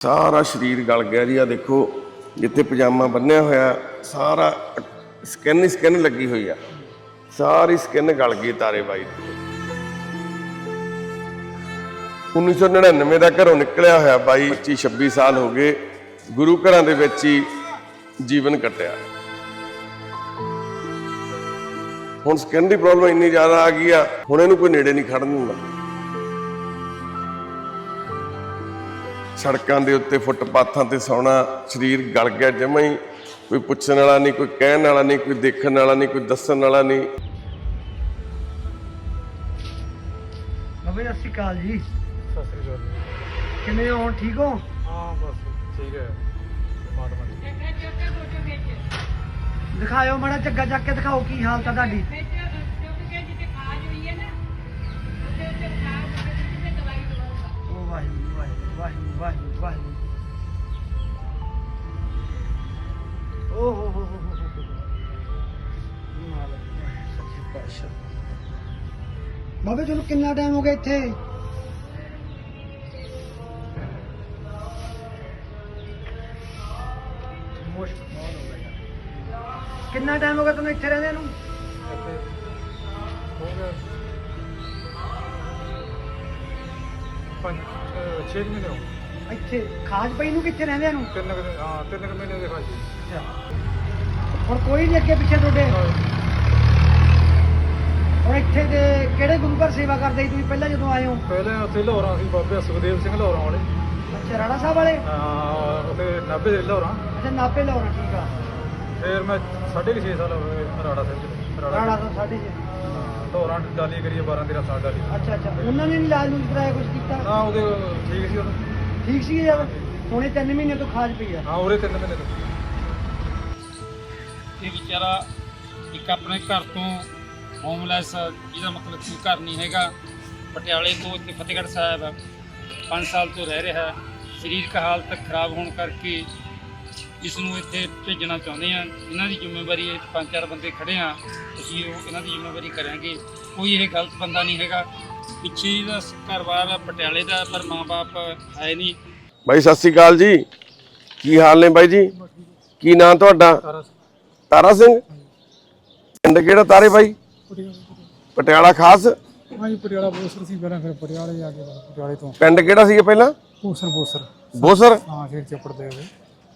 ਸਾਰਾ ਸਰੀਰ ਗਲ ਗਿਆ ਜੀ ਆ ਦੇਖੋ, ਜਿੱਥੇ ਪਜਾਮਾ ਬੰਨਿਆ ਹੋਇਆ, ਸਾਰਾ ਸਕਿਨ ਹੀ ਸਕਿਨ ਲੱਗੀ ਹੋਈ ਆ। ਸਾਰੀ ਸਕਿਨ ਗਲ ਗਈ ਤਾਰੇ ਬਾਈ ਦੀ। 1999 ਦਾ ਘਰੋਂ ਨਿਕਲਿਆ ਹੋਇਆ ਬਾਈ 25 26 ਸਾਲ ਹੋ ਗਏ, ਗੁਰੂ ਘਰਾਂ ਦੇ ਵਿੱਚ ਹੀ ਜੀਵਨ ਕੱਟਿਆ। ਹੁਣ ਸਕਿਨ ਦੀ ਪ੍ਰੋਬਲਮ ਇੰਨੀ ਜ਼ਿਆਦਾ ਆ ਗਈ ਆ, ਹੁਣ ਇਹਨੂੰ ਕੋਈ ਨੇੜੇ ਨਹੀਂ ਖੜਨ ਦਿੰਦਾ। ਸੜਕਾਂ ਦੇ ਉੱਤੇ ਫੁੱਟਪਾਥਾਂ ਤੇ ਸੌਣਾ ਸਰੀਰ ਗਲ ਗਿਆ ਜਮਾਂ ਹੀ। ਕੋਈ ਪੁੱਛਣ ਵਾਲਾ ਨਹੀਂ ਕੋਈ ਕਹਿਣ ਵਾਲਾ ਨਹੀਂ ਕੋਈ ਦੇਖਣ ਵਾਲਾ ਨਹੀਂ ਕੋਈ ਦੱਸਣ ਵਾਲਾ ਨਹੀਂ। ਬਾਬਾ ਜੀ ਸਤਿ ਸ਼੍ਰੀ ਅਕਾਲ ਜੀ। ਸਤਿ ਸ੍ਰੀ ਅਕਾਲ ਜੀ। ਕਿਵੇਂ ਹੋ? ਠੀਕ ਹੋ? ਹਾਂ ਬਸ ਠੀਕ ਹੈ। ਪਰਮਾਤਮਾ ਦੀ ਦਿਖਾਇਓ ਮਾੜਾ ਚੱਗਾ ਚੱਕ ਕੇ ਦਿਖਾਓ ਕੀ ਹਾਲਤ ਆ ਤੁਹਾਡੀ। ਵਾਹਿਗੁਰੂ ਵਾਹਿਗੁਰੂ ਵਾਹਿਗੁਰੂ ਓ ਹੋ ਹੋ ਹੋ ਹੋ ਮਾਲਕ ਸੱਚੇ ਪਾਤਸ਼ਾਹ। ਬਾਬੇ ਤੁਹਾਨੂੰ ਕਿੰਨਾ ਟਾਈਮ ਹੋ ਗਿਆ ਇੱਥੇ? ਮੁਸ਼ਕ ਬਹੁਤ ਹੋ ਗਿਆ। ਕਿੰਨਾ ਟਾਈਮ ਹੋ ਗਿਆ ਤੁਹਾਨੂੰ ਇੱਥੇ ਰਹਿੰਦੇ ਨੂੰ? ਹੋ ਗਿਆ। ਪੰਜ ਅਹ ਛੇ ਕੁ ਮਹੀਨੇ ਹੋ ਗਏ। ਇੱਥੇ ਖਾਜ ਪਈ ਨੂੰ ਕਿੱਥੇ ਰਹਿੰਦੇ ਨੂੰ? ਤਿੰਨ ਕੁ ਦਿਨ- ਹਾਂ ਤਿੰਨ ਕੁ ਮਹੀਨੇ ਦੇ ਬਾਅਦ ਜੀ ਹੁਣ ਕੋਈ ਨਹੀਂ ਅੱਗੇ ਪਿੱਛੇ ਤੁਹਾਡੇ। ਹੁਣ ਇੱਥੇ ਦੇ ਕਿਹੜੇ ਗੁਰੂ ਘਰ ਸੇਵਾ ਕਰਦੇ ਸੀ ਤੁਸੀਂ ਪਹਿਲਾਂ ਜਦੋਂ ਆਏ ਹੋ? ਪਹਿਲੇ ਉੱਥੇ ਲਾਹੌਰਾਂ ਸੀ ਬਾਬੇ ਸੁਖਦੇਵ ਸਿੰਘ ਲਾਹੌਰਾਂ ਵਾਲੇ। ਅੱਛਾ ਰਾਣਾ ਸਾਹਿਬ ਵਾਲੇ? ਹਾਂ ਉੱਥੇ ਨਾਭੇ ਦੇ ਲਾਹੌਰਾਂ। ਅੱਛਾ ਨਾਪੇ ਲਾਉਣਾ ਠੀਕ ਆ। ਫਿਰ ਮੈਂ ਸਾਢੇ ਕੁ ਛੇ ਸਾਲ ਹੋ ਗਏ ਰਾੜਾ ਸਿੰਘ ਚ। ਰਾਣਾ ਰਾੜਾ ਤੋਂ ਸਾਢੇ ਲਾਹੌਰਾਂ ਡਾਲੀ ਕਰੀਏ 12 13 ਸਾਲ ਡਾਲੀ। ਅੱਛਾ ਅੱਛਾ। ਉਹਨਾਂ ਨੇ ਨੀ ਇਲਾਜ ਨੂੰ ਕਰਾਇਆ ਕੁਝ ਕੀਤਾ? ਨਾ ਉਹਦੇ ਠੀਕ ਸੀ ਉਦੋਂ ਠੀਕ ਸੀ ਜਦ ਹੁਣੇ 3 ਮਹੀਨੇ ਤੋਂ ਖਾਜ ਪਈ ਆ? ਹਾਂ ਉਰੇ ਤਿੰਨ ਮਹੀਨੇ ਤੋਂ। ਇਹ ਵਿਚਾਰਾ ਇੱਕ ਆਪਣੇ ਘਰ ਤੋਂ ਹੋਮਲੈਸ ਜਿਹਦਾ ਮਤਲਬ ਕੋਈ ਘਰ ਨਹੀਂ ਹੈਗਾ ਪਟਿਆਲੇ ਤੋਂ ਇੱਥੇ ਫਤਿਹਗੜ੍ਹ ਸਾਹਿਬ 5 ਸਾਲ ਤੋਂ ਰਹਿ ਰਿਹਾ ਹੈ ਸਰੀਰਕ ਹਾਲਤ ਖਰਾਬ ਹੋਣ ਕਰਕੇ ਇਸ ਨੂੰ ਇੱਥੇ ਭੇਜਣਾ ਚਾਹੁੰਦੇ ਆ ਇਹਨਾਂ ਦੀ ਜ਼ਿੰਮੇਵਾਰੀ ਇਹ ਪੰਜ ਚਾਰ ਬੰਦੇ ਖੜੇ ਆ ਅਸੀਂ ਉਹ ਇਹਨਾਂ ਦੀ ਜ਼ਿੰਮੇਵਾਰੀ ਕਰਾਂਗੇ। ਕੋਈ ਇਹ ਗਲਤ ਬੰਦਾ ਨਹੀਂ ਹੈਗਾ। ਪਿੱਛੇ ਦਾ ਘਰ-ਬਾਰ ਪਟਿਆਲੇ ਦਾ ਪਰ ਮਾਂ-ਬਾਪ ਹੈ ਨਹੀਂ। ਬਾਈ ਸਤਿ ਸ੍ਰੀ ਅਕਾਲ ਜੀ। ਕੀ ਹਾਲ ਨੇ ਬਾਈ ਜੀ? ਕੀ ਨਾਂ ਤੁਹਾਡਾ? ਤਾਰਾ ਸਿੰਘ। ਪਿੰਡ ਕਿਹੜਾ ਤਾਰੇ ਬਾਈ? ਪਟਿਆਲਾ ਖਾਸ? ਹਾਂਜੀ ਪਟਿਆਲਾ ਬੋਸਰ ਸੀ ਪਹਿਲਾਂ ਫਿਰ ਪਟਿਆਲੇ ਆ ਕੇ ਪਟਿਆਲੇ ਤੋਂ। ਪਿੰਡ ਕਿਹੜਾ ਸੀ ਪਹਿਲਾਂ? ਬੋਸਰ ਬੋਸਰ। ਬੋਸਰ? ਹਾਂ ਫਿਰ ਚੱਪੜ ਦੇ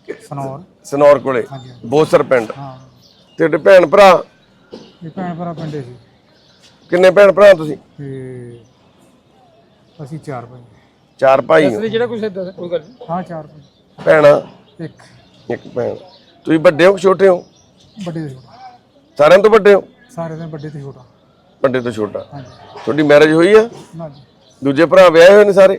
ਸਨੌਰ। ਸਨੌਰ ਕੋਲੇ। ਹਾਂਜੀ ਹਾਂਜੀ। ਬੋਸਰ ਪਿੰਡ। ਹਾਂ। ਤੇ ਭੈਣ ਭਰਾ? ਇਹ ਭੈਣ ਭਰਾ ਪਿੰਡੇ ਸੀ। ਕਿੰਨੇ ਭੈਣ ਭਰਾ ਤੁਸੀਂ? ਤੇ ਅਸੀਂ ਚਾਰ ਭਾਈ। ਚਾਰ ਭਾਈ ਹੋ। ਜਿਹੜਾ ਕੁਝ ਕੋਈ ਗੱਲ ਹਾਂ ਚਾਰ ਭਾਈ। ਭੈਣਾਂ? ਇੱਕ। ਇੱਕ ਭੈਣ। ਤੁਸੀਂ ਵੱਡੇ ਹੋ ਕਿ ਛੋਟੇ ਹੋ? ਵੱਡੇ ਤੋਂ ਛੋਟਾ। ਸਾਰਿਆਂ ਤੋਂ ਵੱਡੇ ਹੋ? ਸਾਰੇ ਦੇ ਵੱਡੇ ਤੋਂ ਛੋਟਾ। ਵੱਡੇ ਤੋਂ ਛੋਟਾ। ਹਾਂਜੀ। ਤੁਹਾਡੀ ਮੈਰਿਜ ਹੋਈ ਆ? ਨਾ ਜੀ ਦੂਜੇ ਭਰਾ ਵਿਆਹੇ ਹੋਏ ਨੇ ਸਾਰੇ?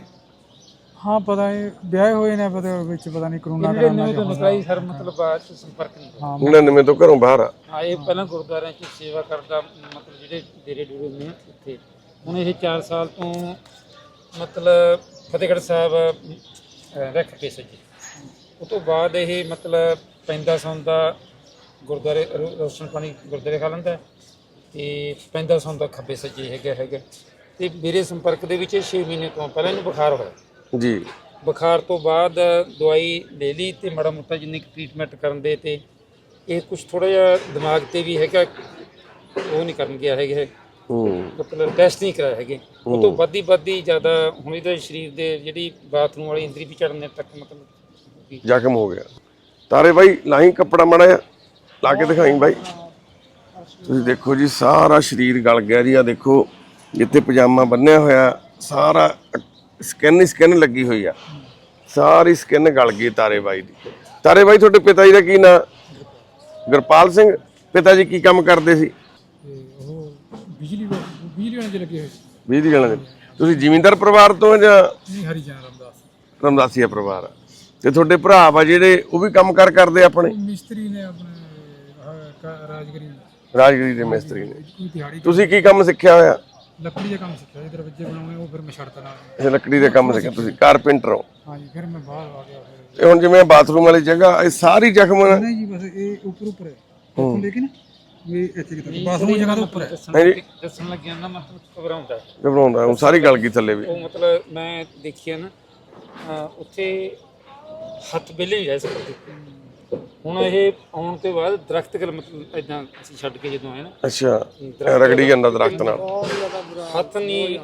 ਹਾਂ ਪਤਾ ਹੈ ਵਿਆਹ ਹੋਏ ਨੇ ਪਤਾ ਵਿੱਚ ਪਤਾ ਨਹੀਂ ਕਰੋਨਾ ਕਰਾਣਾ ਤੋਂ ਨਿਕਲਾਈ ਸਰ ਮਤਲਬ ਬਾਅਦ ਚ ਸੰਪਰਕ ਨਹੀਂ ਹਾਂ 99 ਤੋਂ ਘਰੋਂ ਬਾਹਰ ਆ। ਹਾਂ ਇਹ ਪਹਿਲਾਂ ਗੁਰਦੁਆਰਿਆਂ 'ਚ ਸੇਵਾ ਕਰਦਾ ਮਤਲਬ ਜਿਹੜੇ ਡੇਰੇ ਡੂਰੇ ਆ ਉੱਥੇ। ਹੁਣ ਇਹ 4 ਸਾਲ ਤੋਂ ਮਤਲਬ ਫਤਿਹਗੜ੍ਹ ਸਾਹਿਬ ਅਹ, ਰੱਖ ਕੇ ਸੱਜੇ। ਉਸ ਤੋਂ ਬਾਅਦ ਇਹ ਮਤਲਬ ਪੈਂਦਾ ਸੌਂਦਾ ਗੁਰਦੁਆਰੇ ਰੋ- ਰੋਸ਼ਨ ਪਾਣੀ ਗੁਰਦੁਆਰੇ ਖਾ ਲੈਂਦਾ। ਹੈ ਤੇ ਪੈਂਦਾ ਸੌਂਦਾ ਖੱਬੇ ਸੱਜੇ ਹੈਗਾ ਹੈਗਾ। ਤੇ ਮੇਰੇ ਸੰਪਰਕ ਦੇ ਵਿੱਚ 6 ਮਹੀਨੇ ਤੋਂ ਪਹਿਲਾਂ ਇਹਨੂੰ ਬੁਖਾਰ ਹੋਇਆ। ਜੀ। ਬੁਖਾਰ ਤੋਂ ਬਾਅਦ ਦਵਾਈ ਲੈ ਲਈ ਤੇ ਮਾੜਾ ਮੋਟਾ ਜਿੰਨੀ ਟ੍ਰੀਟਮੈਂਟ ਕਰਨ ਦੇ ਤੇ ਇਹ ਕੁਝ ਥੋੜਾ ਜਿਹਾ ਦਿਮਾਗ ਤੇ ਵੀ ਹੈਗਾ ਉਹ ਨਹੀਂ ਕਰਨ ਗਿਆ ਹੈਗਾ। ਹੂੰ। ਮਤਲਬ ਟੈਸਟ ਨਹੀਂ ਕਰਾਇਆ ਹੈਗੇ। ਉਹ ਤੋਂ ਵੱਧੀ ਵੱਧੀ ਜ਼ਿਆਦਾ ਹੁਣ ਇਹਦੇ ਸਰੀਰ ਦੇ ਜਿਹੜੀ ਬਾਥਰੂਮ ਵਾਲੀ ਇੰਦਰੀ ਵੀ ਚੜਨੇ ਤੱਕ ਮਤਲਬ ਜ਼ਖਮ ਹੋ ਗਿਆ। ਤਾਰੇ ਬਾਈ ਲਾਹੀਂ ਕੱਪੜਾ ਮੜਾ ਲਾ ਕੇ ਦਿਖਾਈ ਬਾਈ। ਤੁਸੀਂ ਦੇਖੋ ਜੀ ਸਾਰਾ ਸਰੀਰ ਗਲ ਗਿਆ ਜੀ। ਆ ਦੇਖੋ ਜਿੱਥੇ ਪਜਾਮਾ ਬੰਨਿਆ ਹੋਇਆ ਸਾਰਾ ਸਕਿਨ ਹੀ ਸਕਿਨ ਲੱਗੀ ਹੋਈ ਆ। ਸਾਰੀ ਸਕਿਨ ਗਲ ਗਈ ਤਾਰੇ ਬਾਈ ਦੀ। ਤਾਰੇ ਬਾਈ ਤੁਹਾਡੇ ਪਿਤਾ ਜੀ ਦਾ ਕੀ ਨਾਂ? ਗੁਰਪਾਲ ਸਿੰਘ। ਪਿਤਾ ਜੀ ਕੀ ਕੰਮ ਕਰਦੇ ਸੀ? ਉਹ ਬਿਜਲੀ ਬਿਜਲੀ ਵਾਲੇ ਲੱਗੇ ਹੋਏ ਸੀ। ਬਿਜਲੀ ਵਾਲਿਆਂ ਦੇ ਤੁਸੀਂ ਜ਼ਿਮੀਂਦਾਰ ਪਰਿਵਾਰ ਤੋਂ ਹੋ ਜਾਂ ਨਹੀਂ ਹਰੀ ਜਾਨ ਰਮਦਾਸ। ਰਮਦਾਸੀਆ ਪਰਿਵਾਰ ਆ? ਤੇ ਤੁਹਾਡੇ ਭਰਾ ਵਾ ਜਿਹੜੇ ਉਹ ਵੀ ਕੰਮ ਕਾਰ ਕਰਦੇ ਆਪਣੇ? ਮਿਸਤਰੀ ਨੇ ਆਪਣੇ ਆਹ ਕ- ਰਾਜਗਰੀ ਰਾਜਗਰੀ ਦੇ ਮਿਸਤਰੀ ਨੇ। ਕੋਈ ਦਿਹਾੜੀ ਤੁਸੀਂ ਕੀ ਕੰਮ ਸਿੱਖਿਆ ਹੋਇਆ? ਲੱਕੜੀ ਦਾ ਕੰਮ ਸਿੱਖਿਆ ਸੀ ਦਰਵਾਜ਼ੇ ਬਣਾਉਣੇ ਉਹ ਫਿਰ ਮੈਂ ਛੱਡਤਾ ਨਾਲ। ਇਹ ਲੱਕੜੀ ਦੇ ਕੰਮ ਸਿੱਖਿਆ ਤੁਸੀਂ ਕਾਰਪੈਂਟਰ ਹੋ? ਹਾਂਜੀ ਫਿਰ ਮੈਂ ਬਾਹਰ ਆ ਗਿਆ ਫਿਰ। ਤੇ ਹੁਣ ਜਿਵੇਂ ਬਾਥਰੂਮ ਵਾਲੀ ਜਗ੍ਹਾ ਇਹ ਸਾਰੀ ਜ਼ਖਮ ਨਾ ਨਹੀਂ ਜੀ ਬਸ ਇਹ ਉੱਪਰ ਉੱਪਰ ਹੈ। ਲੇਕਿਨ ਇਹ ਇੱਥੇ ਕਿਤੇ ਬਾਥਰੂਮ ਜਗ੍ਹਾ ਦੇ ਉੱਪਰ ਹੈ। ਦੱਸਣ ਹਾਂਜੀ। ਦੱਸਣ ਲੱਗਿਆ ਨਾ ਮਤਲਬ ਘਬਰਾਉਂਦਾ ਘਬਰਾਉਂਦਾ ਹੁਣ ਸਾਰੀ ਗਲ ਗਈ ਥੱਲੇ ਵੀ। ਉਹ ਮਤਲਬ ਮੈਂ ਦੇਖਿਆ ਨਾ ਅਹ ਉੱਥੇ ਹੱਥ ਬੇਲੇ ਨਹੀਂ ਰਹਿ ਸਕਦੇ। ਹੁਣ ਇਹ ਆਉਣ ਤੋਂ ਬਾਅਦ ਦਰਖਤ ਕਰ ਮਤਲਬ ਇਦਾਂ ਅਸੀਂ ਛੱਡ ਕੇ ਜਦੋਂ ਆਏ ਨਾ ਅੱਛਾ ਰਗੜੀ ਜਾਂਦਾ ਦਰਖਤ ਨਾਲ। ਹੱਥ ਨਹੀਂ।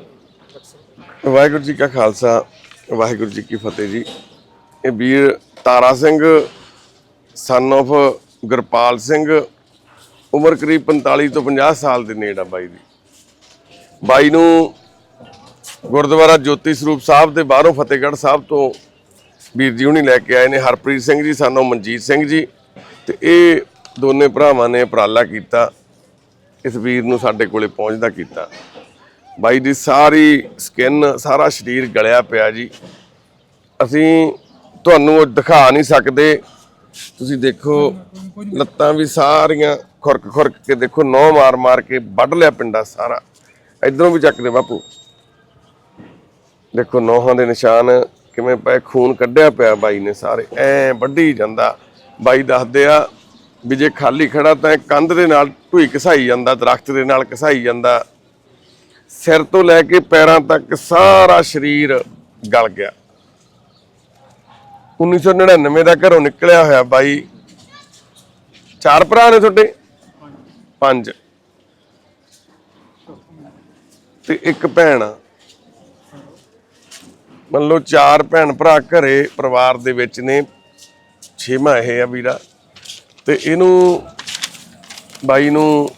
ਵਾਹਿਗੁਰੂ ਜੀ ਕਾ ਖਾਲਸਾ, ਵਾਹਿਗੁਰੂ ਜੀ ਕੀ ਫਤਿਹ ਜੀ। ਇਹ ਵੀਰ ਤਾਰਾ ਸਿੰਘ ਸਨ of ਗੁਰਪਾਲ ਸਿੰਘ, ਉਮਰ ਕਰੀਬ 45 ਤੋਂ 50 ਸਾਲ ਦੇ ਨੇੜੇ ਆ ਬਾਈ ਦੀ। ਬਾਈ ਨੂੰ ਗੁਰਦੁਆਰਾ ਜੋਤੀ ਸਰੂਪ ਸਾਹਿਬ ਦੇ ਬਾਹਰੋਂ ਫਤਿਹਗੜ੍ਹ ਸਾਹਿਬ ਤੋਂ ਵੀਰ ਜੀ ਹੁਣੀ ਲੈ ਕੇ ਆਏ ਨੇ, ਹਰਪ੍ਰੀਤ ਸਿੰਘ ਜੀ ਸਾਨੂੰ ਮਨਜੀਤ ਸਿੰਘ ਜੀ। ਤੇ ਇਹ ਦੋਨੇ ਭਰਾਵਾਂ ਨੇ ਉਪਰਾਲਾ ਕੀਤਾ, ਇਸ ਵੀਰ ਨੂੰ ਸਾਡੇ ਕੋਲੇ ਪਹੁੰਚਦਾ ਕੀਤਾ। ਬਾਈ ਦੀ ਸਾਰੀ ਸਕਿਨ ਸਾਰਾ ਸਰੀਰ ਗਲਿਆ ਪਿਆ ਜੀ। ਅਸੀਂ ਤੁਹਾਨੂੰ ਉਹ ਦਿਖਾ ਨਹੀਂ ਸਕਦੇ। ਤੁਸੀਂ ਦੇਖੋ, ਲੱਤਾਂ ਵੀ ਸਾਰੀਆਂ ਖੁਰਕ ਖੁਰਕ ਕੇ ਦੇਖੋ ਨੌ ਮਾਰ ਮਾਰ ਕੇ ਵੱਢ ਲਿਆ ਪਿੰਡਾ ਸਾਰਾ। ਇਧਰੋਂ ਵੀ ਚੱਕਦੇ ਬਾਪੂ। ਦੇਖੋ ਨੌਹਾਂ ਦੇ ਨਿਸ਼ਾਨ ਕਿਵੇਂ ਪਏ, ਖੂਨ ਕੱਢਿਆ ਪਿਆ ਬਾਈ ਨੇ ਸਾਰੇ। ਐ ਵੱਢੀ ਜਾਂਦਾ। ਬਾਈ ਦੱਸਦੇ ਆ ਵੀ ਜੇ ਖਾਲੀ ਖੜਾ ਤਾਂ ਇਹ ਕੰਧ ਦੇ ਨਾਲ ਢੂਈ ਘਸਾਈ ਜਾਂਦਾ, ਦਰਖਤ ਦੇ ਨਾਲ ਘਸਾਈ ਜਾਂਦਾ। ਸਿਰ ਤੋਂ ਲੈ ਕੇ ਪੈਰਾਂ ਤੱਕ ਸਾਰਾ ਸਰੀਰ ਗਲ ਗਿਆ। 1999 ਦਾ ਘਰੋਂ ਨਿਕਲਿਆ ਹੋਇਆ ਬਾਈ, ਚਾਰ ਭਰਾ ਨੇ ਤੁਹਾਡੇ? ਪੰਜ। ਤੇ ਇੱਕ ਭੈਣ ਮੰਨ ਲਓ ਚਾਰ ਭੈਣ ਭਰਾ ਘਰੇ ਪਰਿਵਾਰ ਦੇ ਵਿੱਚ ਨੇ, ਛੇਵਾਂ ਇਹ ਆ ਵੀਰਾ। ਤੇ ਇਹਨੂੰ ਬਾਈ ਨੂੰ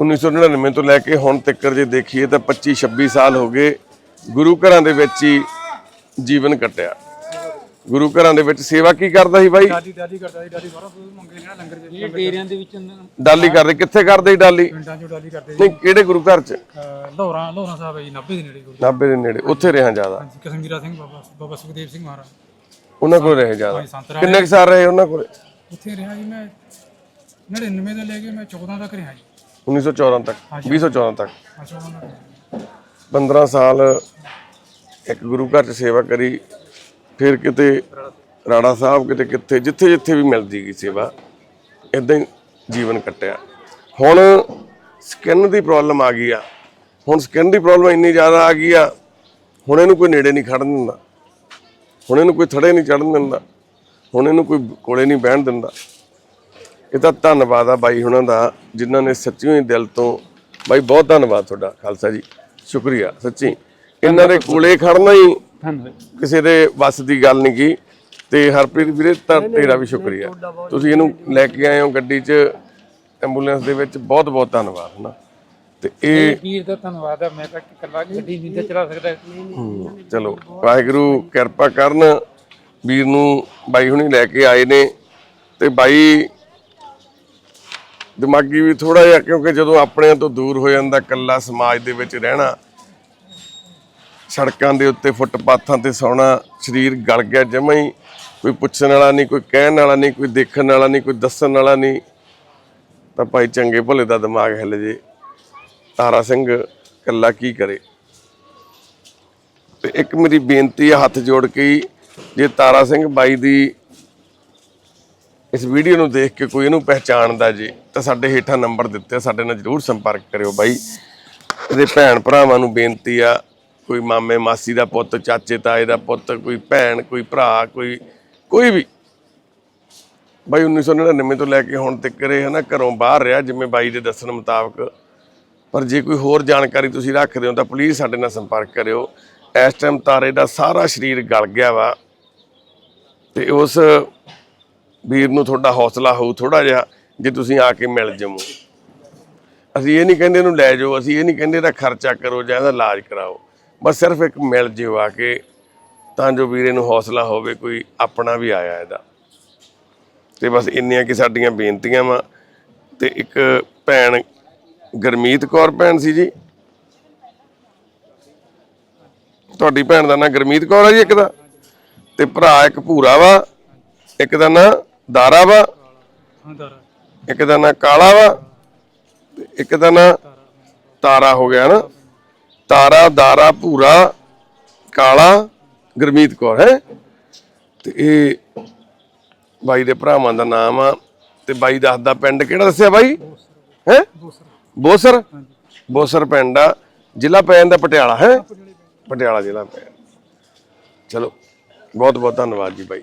1999 ਤੋਂ ਲੈ ਕੇ ਹੁਣ ਤੱਕ ਜੇ ਦੇਖੀਏ ਤਾਂ 25 26 ਸਾਲ ਹੋ ਗਏ ਗੁਰੂ ਘਰਾਂ ਦੇ ਵਿੱਚ ਹੀ ਜੀਵਨ ਕੱਟਿਆ। ਗੁਰੂ ਘਰਾਂ ਦੇ ਵਿੱਚ ਸੇਵਾ ਕੀ ਕਰਦਾ ਸੀ ਬਾਈ? ਡਾਲੀ ਡਾਲੀ ਕਰਦਾ ਸੀ ਡਾਲੀ ਸਾਰਾ ਮੰਗੇ ਨਾ ਲੰਗਰ ਇਹ ਡੇਰਿਆਂ ਦੇ ਵਿੱਚ ਡਾਲੀ ਕਰਦੇ ਕਿੱਥੇ ਕਰਦੇ ਡਾਲੀ? ਪਿੰਡਾਂ ਚੋਂ ਡਾਲੀ ਕਰਦੇ ਸੀ। ਨਹੀਂ ਕਿਹੜੇ ਗੁਰੂ ਘਰ ਚ? ਲੋਹਰਾਂ ਲੋਹਰਾਂ ਸਾਹਿਬ ਹੈ ਜੀ 90 ਦੇ ਨੇੜੇ ਗੁਰੂ ਨਾਭੇ ਦੇ ਨੇੜੇ ਉੱਥੇ ਰਿਹਾ ਜ਼ਿਆਦਾ। ਹਾਂਜੀ ਕਸਮੀਰਾ ਸਿੰਘ ਬਾਬਾ ਬਾਬਾ ਸੁਖਦੇਵ ਸਿੰਘ ਮਹਾਰਾਜ। ਉਹਨਾਂ ਕੋਲ ਰਹੇ ਜ਼ਿਆਦਾ। ਸੰਤ ਰਾਜ ਕਿੰਨੇ ਕੁ ਸਾਲ ਰਹੇ ਉਹਨਾਂ ਕੋਲ? ਉੱਥੇ ਰਿਹਾ ਜੀ ਮੈਂ 99 ਤੋਂ ਲੈ ਕੇ ਮੈਂ 14 ਤੱਕ ਰਿਹਾ ਜੀ। 1914 ਤੱਕ 2014 ਤੱਕ ਹਾਂ 14 ਤੱਕ। ਰਿਹਾ। 15 ਸਾਲ ਇੱਕ ਗੁਰੂ ਘਰ ਚ ਸੇਵਾ ਕਰੀ ਫਿਰ ਕਿਤੇ ਰਾੜਾ ਸਾਹਿਬ ਕਿਤੇ ਕਿੱਥੇ ਜਿੱਥੇ ਜਿੱਥੇ ਵੀ ਮਿਲਦੀ ਗਈ ਸੇਵਾ ਇਦਾਂ ਹੀ ਜੀਵਨ ਕੱਟਿਆ। ਹੁਣ ਸਕਿਨ ਦੀ ਪ੍ਰੋਬਲਮ ਆ ਗਈ ਆ। ਹੁਣ ਸਕਿਨ ਦੀ ਪ੍ਰੋਬਲਮ ਇੰਨੀ ਜ਼ਿਆਦਾ ਆ ਗਈ ਆ ਹੁਣ ਇਹਨੂੰ ਕੋਈ ਨੇੜੇ ਨਹੀਂ ਖੜਨ ਦਿੰਦਾ। ਹੁਣ ਇਹਨੂੰ ਕੋਈ ਥੜੇ ਨਹੀਂ ਚੜਨ ਦਿੰਦਾ। ਹੁਣ ਇਹਨੂੰ ਕੋਈ ਕੋਲੇ ਨਹੀਂ ਬਹਿਣ ਦਿੰਦਾ। ਇਹ ਤਾਂ ਧੰਨਵਾਦ ਆ ਬਾਈ ਹੁਣਾਂ ਦਾ ਜਿਨ੍ਹਾਂ ਨੇ ਸੱਚੀਓ ਹੀ ਦਿਲ ਤੋਂ ਬਾਈ ਬਹੁਤ ਧੰਨਵਾਦ ਤੁਹਾਡਾ ਖਾਲਸਾ ਜੀ। ਸ਼ੁਕਰੀਆ ਸੱਚੀ। ਇਹਨਾਂ ਦੇ ਕੋਲੇ ਖੜਨਾ ਹੀ ਕਿਸੇ ਦੇ ਵੱਸ ਦੀ ਗੱਲ ਨਹੀਂ ਕੀ ਤੇ ਹਰਪ੍ਰੀਤ ਵੀਰੇ ਤੇਰਾ ਵੀ ਸ਼ੁਕਰੀਆ। ਤੁਸੀਂ ਇਹਨੂੰ ਲੈ ਕੇ ਆਏ ਹੋ ਗੱਡੀ 'ਚ ਐਂਬੂਲੈਂਸ ਦੇ ਵਿੱਚ ਬਹੁਤ ਬਹੁਤ ਧੰਨਵਾਦ ਹਨਾ। ਤੇ ਇਹ ਵੀਰ ਦਾ ਧੰਨਵਾਦ ਹੈ ਮੈਂ ਤਾਂ ਇਕੱਲਾ ਗੱਡੀ ਨਹੀਂ ਤਾਂ ਚਲਾ ਸਕਦਾ। ਹੂੰ, ਚਲੋ ਵਾਹਿਗੁਰੂ ਕਿਰਪਾ ਕਰਨ ਵੀਰ ਨੂੰ ਬਾਈ ਹੁਣੀ ਲੈ ਕੇ ਆਏ ਨੇ। ਤੇ ਬਾਈ ਦਿਮਾਗੀ ਵੀ ਥੋੜਾ ਜਿਹਾ, ਕਿਉਂਕਿ ਜਦੋਂ ਆਪਣਿਆਂ ਤੋਂ ਦੂਰ ਹੋ ਜਾਂਦਾ ਇਕੱਲਾ ਸਮਾਜ ਦੇ ਵਿੱਚ ਰਹਿਣਾ, ਸੜਕਾਂ ਦੇ ਉੱਤੇ ਫੁੱਟਪਾਥਾਂ ਤੇ ਸੌਣਾ, ਸਰੀਰ ਗਲ ਗਿਆ ਜਮਾਂ ਹੀ, ਕੋਈ ਪੁੱਛਣ ਵਾਲਾ ਨਹੀਂ, ਕੋਈ ਕਹਿਣ ਵਾਲਾ ਨਹੀਂ, ਕੋਈ ਦੇਖਣ ਵਾਲਾ ਨਹੀਂ, ਕੋਈ ਦੱਸਣ ਵਾਲਾ ਨਹੀਂ, ਤਾਂ ਭਾਈ ਚੰਗੇ ਭਲੇ ਦਾ ਦਿਮਾਗ ਹਿੱਲ ਜੇ। ਤਾਰਾ ਸਿੰਘ ਇਕੱਲਾ ਕੀ ਕਰੇ? ਤੇ ਇੱਕ ਮੇਰੀ ਬੇਨਤੀ ਹੈ ਹੱਥ ਜੋੜ ਕੇ ਜੇ ਤਾਰਾ ਸਿੰਘ ਬਾਈ ਦੀ ਇਸ ਵੀਡੀਓ ਨੂੰ ਦੇਖ ਕੇ ਕੋਈ ਇਹਨੂੰ ਪਹਿਚਾਣਦਾ ਜੇ, ਤਾਂ ਸਾਡੇ ਹੇਠਾਂ ਨੰਬਰ ਦਿੱਤੇ ਸਾਡੇ ਨਾਲ ਜਰੂਰ ਸੰਪਰਕ ਕਰਿਓ ਬਾਈ। ਇਹਦੇ ਭੈਣ ਭਰਾਵਾਂ ਨੂੰ ਬੇਨਤੀ ਆ, ਕੋਈ ਮਾਮੇ ਮਾਸੀ ਦਾ ਪੁੱਤ, ਚਾਚੇ ਤਾਏ ਦਾ ਪੁੱਤ, ਕੋਈ ਭੈਣ, ਕੋਈ ਭਰਾ, ਕੋਈ ਕੋਈ ਵੀ। ਬਾਈ 1999 ਤੋਂ ਲੈ ਕੇ ਹੁਣ ਤੱਕ ਇਹ ਹਨਾ ਘਰੋਂ ਬਾਹਰ ਰਿਹਾ, ਜਿਵੇਂ ਬਾਈ ਦੇ ਦੱਸਣ ਮੁਤਾਬਕ। ਪਰ ਜੇ ਕੋਈ ਹੋਰ ਜਾਣਕਾਰੀ ਤੁਸੀਂ ਰੱਖਦੇ ਹੋ, ਤਾਂ ਪਲੀਜ਼ ਸਾਡੇ ਨਾਲ ਸੰਪਰਕ ਕਰਿਓ। ਇਸ ਟਾਈਮ ਤਾਰੇ ਦਾ ਸਾਰਾ ਸਰੀਰ ਗਲ ਗਿਆ ਵਾ। ਤੇ ਉਸ ਵੀਰ ਨੂੰ ਤੁਹਾਡਾ ਹੌਸਲਾ ਹੋਊ ਥੋੜਾ ਜਿਹਾ, ਜੇ ਤੁਸੀਂ ਆ ਕੇ ਮਿਲ ਜਾਵੋ ਅਸੀਂ ਇਹ ਨਹੀਂ ਕਹਿੰਦੇ ਇਹਨੂੰ ਲੈ ਜਾਓ, ਅਸੀਂ ਇਹ ਨਹੀਂ ਕਹਿੰਦੇ ਇਹਦਾ ਖਰਚਾ ਕਰੋ ਜਾਂ ਇਹਦਾ ਇਲਾਜ ਕਰਾਓ। ਬਸ ਸਿਰਫ ਇੱਕ ਮਿਲ ਜਿਓ ਆ ਕੇ, ਤਾਂ ਜੋ ਵੀਰੇ ਨੂੰ ਹੌਸਲਾ ਹੋਵੇ, ਕੋਈ ਆਪਣਾ ਵੀ ਆਇਆ ਇਹਦਾ। ਤੇ ਬਸ ਇੰਨੀਆਂ ਕਿ ਸਾਡੀਆਂ ਬੇਨਤੀਆਂ ਵਾ। ਤੇ ਇੱਕ ਭੈਣ, ਗਰਮੀਤ ਕੌਰ ਭੈਣ ਸੀ ਜੀ। ਤੁਹਾਡੀ ਭੈਣ ਦਾ ਨਾਂ ਗਰਮੀਤ ਕੌਰ ਹੈ ਜੀ ਇੱਕ ਦਾ। ਤੇ ਭਰਾ ਇੱਕ ਭੂਰਾ ਵਾ, ਇੱਕ ਦਾ ਨਾਂ ਦਾਰਾ ਵਾ ਹਾਂ ਦਾਰਾ। ਇੱਕ ਦਾ ਨਾਂ ਕਾਲਾ ਵਾ ਤੇ ਇੱਕ ਦਾ ਨਾਂ ਤਾਰਾ ਹੋ ਗਿਆ ਨਾ। ਤਾਰਾ ਦਾਰਾ ਭੂਰਾ ਕਾਲਾ ਗਰਮੀਤ ਕੌਰ ਹੈ? ਤੇ ਇਹ ਬਾਈ ਦੇ ਭਰਾਵਾਂ ਦਾ ਨਾਮ ਆ ਤੇ ਬਾਈ ਦੱਸਦਾ ਪਿੰਡ ਕਿਹੜਾ ਦੱਸਿਆ ਬਾਈ? ਹੈ? ਬੋਸਰ। ਬੋਸਰ ਪਿੰਡ ਆ ਜ਼ਿਲ੍ਹਾ ਪੈ ਜਾਂਦਾ ਪਟਿਆਲਾ ਹੈ? ਪਟਿਆਲਾ ਜ਼ਿਲ੍ਹਾ ਪੈ। ਚਲੋ ਬਹੁਤ ਬਹੁਤ ਧੰਨਵਾਦ ਜੀ ਬਾਈ।